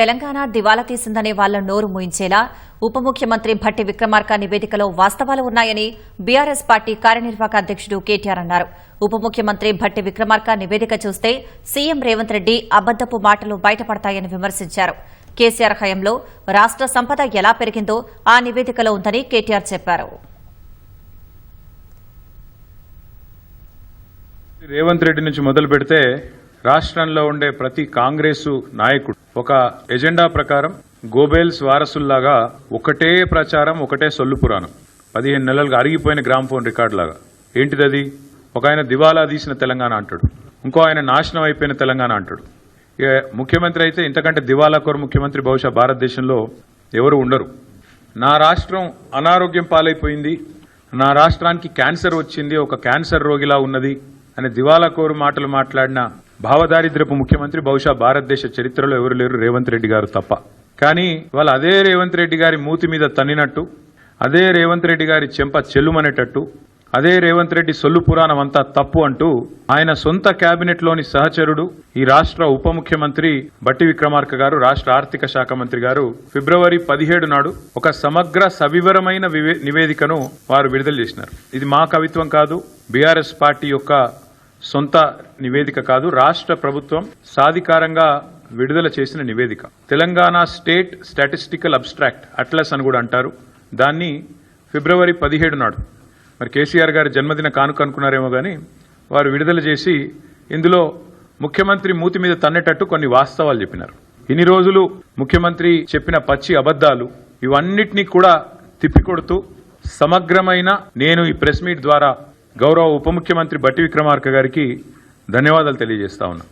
తెలంగాణ దివాలా తీసిందనే వాళ్ళ నోరు మూయించేలా ఉప ముఖ్యమంత్రి భట్టి విక్రమార్క నివేదికలో వాస్తవాలు ఉన్నాయని బీఆర్ఎస్ పార్టీ కార్యనిర్వాహక అధ్యక్షుడు కేటీఆర్ అన్నారు. ఉప ముఖ్యమంత్రి భట్టి విక్రమార్క నివేదిక చూస్తే సీఎం రేవంత్ రెడ్డి అబద్దపు మాటలు బయటపడతాయని విమర్శించారు. కేసీఆర్ హయాంలో రాష్ట్ర సంపద ఎలా పెరిగిందో ఆ నివేదికలో ఉందని కేటీఆర్ చెప్పారు. రేవంత్ రెడ్డి నుంచి మొదలు పెడితే రాష్ట్రంలో ఉండే ప్రతి కాంగ్రెసు నాయకుడు ఒక ఎజెండా ప్రకారం గోబెల్స్ వారసుల్లాగా ఒకటే ప్రచారం ఒకటే సొల్లు పురాణం. పదిహేను నెలలుగా అరిగిపోయిన గ్రామ్ ఫోన్ రికార్డు లాగా. ఏంటిదది? ఒక ఆయన దివాలా తీసిన తెలంగాణ అంటాడు. ఇంకో ఆయన నాశనం అయిపోయిన తెలంగాణ అంటాడు. ఇక ముఖ్యమంత్రి అయితే ఇంతకంటే దివాలా కోరు ముఖ్యమంత్రి బహుశా భారతదేశంలో ఎవరు ఉండరు. నా రాష్ట్రం అనారోగ్యం పాలైపోయింది. నా రాష్ట్రానికి క్యాన్సర్ వచ్చింది. ఒక క్యాన్సర్ రోగిలా ఉన్నది. అనే దివాలా కోరు మాటలు మాట్లాడిన భావదారిద్రపు ముఖ్యమంత్రి బహుశా భారతదేశ చరిత్రలో ఎవరు లేరు రేవంత్ రెడ్డి గారు తప్ప. కానీ వాళ్ళ అదే రేవంత్ రెడ్డి గారి మూతి మీద తన్నినట్టు అదే రేవంత్ రెడ్డి గారి చెంప చెల్లుమనేటట్టు అదే రేవంత్ రెడ్డి సొల్లు పురాణం అంతా తప్పు అంటూ ఆయన సొంత కేబినెట్లోని సహచరుడు ఈ రాష్ట్ర ఉప ముఖ్యమంత్రి బట్టి విక్రమార్క గారు రాష్ట్ర ఆర్థిక శాఖ మంత్రి గారు ఫిబ్రవరి పదిహేడు నాడు ఒక సమగ్ర సవివరమైన వివే- నివేదికను వారు విడుదల చేసినారు. ఇది మా కవిత్వం కాదు బీఆర్ఎస్ పార్టీ యొక్క సొంత నివేదిక కాదు రాష్ట్ర ప్రభుత్వం సాధికారంగా విడుదల చేసిన నివేదిక. Telangana state statistical abstract atlas అని కూడా అంటారు. దాన్ని ఫిబ్రవరి పదిహేడు నాడు మరి కేసీఆర్ గారి జన్మదిన కానుక అనుకున్నారేమో కానీ వారు విడుదల చేసి ఇందులో ముఖ్యమంత్రి మూతి మీద తన్నేటట్టు కొన్ని వాస్తవాలు చెప్పినారు. ఇన్ని రోజులు ముఖ్యమంత్రి చెప్పిన పచ్చి అబద్దాలు ఇవన్నిటినీ కూడా తిప్పికొడుతూ సమగ్రమైన నేను ఈ ప్రెస్ మీట్ ద్వారా గౌరవ ఉప ముఖ్యమంత్రి బట్టి విక్రమార్క గారికి ధన్యవాదాలు తెలియజేస్తా ఉన్నా.